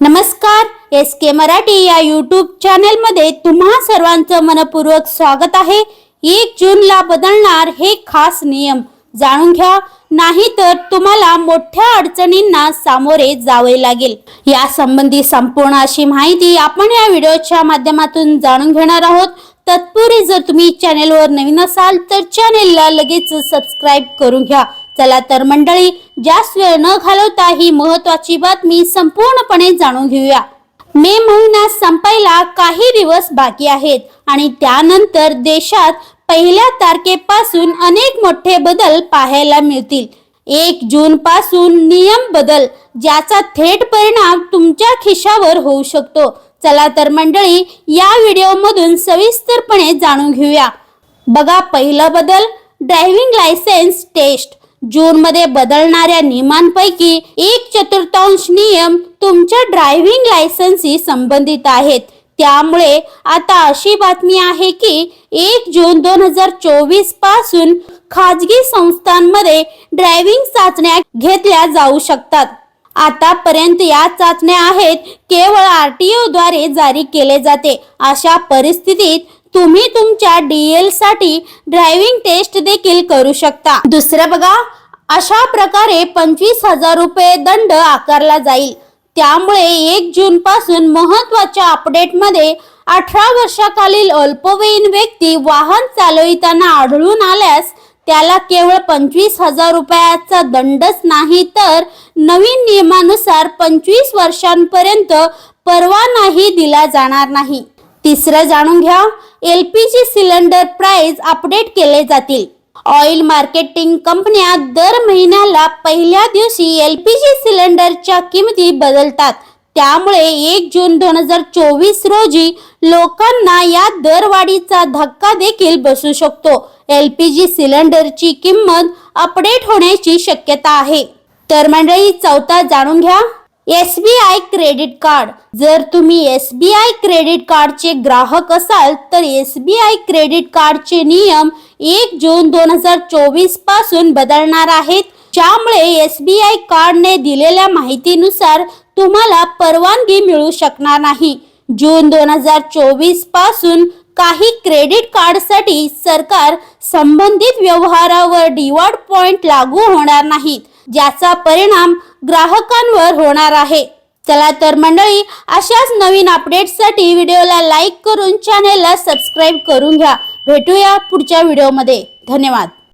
नमस्कार एस के मराठी या यूट्यूब चॅनेलमध्ये तुम्हा सर्वांचं मनपूर्वक स्वागत आहे. एक जूनला बदलणार हे खास नियम. जाणून घ्या नाहीतर तुम्हाला मोठ्या अडचणींना सामोरे जावे लागेल. या संबंधी संपूर्ण अशी माहिती आपण या व्हिडिओच्या माध्यमातून जाणून घेणार आहोत. तत्पूर्वी जर तुम्ही चॅनेलवर नवीन असाल तर चॅनेलला लगेच सबस्क्राईब करून घ्या. चला तर मंडळी जास्त वेळ न घालवता ही महत्वाची बातमी संपूर्णपणे जाणून घेऊया. मे महिना संपायला काही दिवस बाकी आहेत आणि त्यानंतर देशात पहिल्या तारखेपासून अनेक मोठे बदल पाहायला मिळतील. एक जून पासून नियम बदल ज्याचा थेट परिणाम तुमच्या खिशावर होऊ शकतो. चला तर मंडळी या व्हिडिओमधून सविस्तरपणे जाणून घेऊया. बघा पहिला बदल ड्रायव्हिंग लायसेन्स टेस्ट. जून मध्ये बदलणाऱ्या नियमांपैकी एक चतुर्थांश नियम तुमच्या ड्रायव्हिंग लायसन्सशी संबंधित आहेत. त्यामुळे आता अशी बातमी आहे की एक जून दोन हजार चोवीसपासून खाजगी संस्थांमध्ये ड्रायव्हिंग चाचण्या घेतल्या जाऊ शकतात. आतापर्यंत या चाचण्या आहेत केवळ आर टी द्वारे जारी केले जाते. अशा परिस्थितीत तुम्ही तुमच्या डीएलसाठी ड्रायव्हिंग टेस्ट देखील करू शकता. दुसरं बघा अशा प्रकारे पंचवीस हजार रुपये दंड आकारला जाईल. त्यामुळे एक जून पासून महत्त्वाच्या अपडेटमध्ये अठरा वर्षाखालील अल्पवयीन व्यक्ती वाहन चालविताना आढळून आल्यास त्याला केवळ पंचवीस हजार रुपयाचा दंडच नाही तर नवीन नियमानुसार पंचवीस वर्षांपर्यंत परवानाही दिला जाणार नाही. तिसरं जाणून घ्या L P G cylinder price update केले जातील. ऑइल मार्केटिंग कंपन्या दर महिन्याला पहिल्या दिवशी एल पी जी सिलेंडरच्या किमती बदलतात. त्यामुळे एक जून दोन हजार चोवीस रोजी लोकांना या दरवाढीचा धक्का देखील बसू शकतो. एल पी जी सिलेंडरची किंमत अपडेट होण्याची शक्यता आहे. तर मंडळी चौथा जाणून घ्या. S B I credit card. जर तुम्ही एस बी आय क्रेडिट कार्डचे ग्राहक असाल तर एस बी आय क्रेडिट कार्डचे नियम एक जून दोन हजार चोवीसपासून बदलणार आहेत. ज्यामुळे एस बी आय कार्डने दिलेल्या माहितीनुसार तुम्हाला परवानगी मिळू शकणार नाही. जून दोन हजार चोवीसपासून काही क्रेडिट कार्डसाठी सरकार संबंधित व्यवहारावर डिवॉर्ड पॉइंट लागू होणार नाहीत ज्याचा परिणाम ग्राहकांवर होणार आहे. चला तर मंडळी अशाच नवीन अपडेट्ससाठी व्हिडिओला लाईक करून चॅनेलला सबस्क्राईब करून घ्या. भेटूया पुढच्या व्हिडिओमध्ये. धन्यवाद.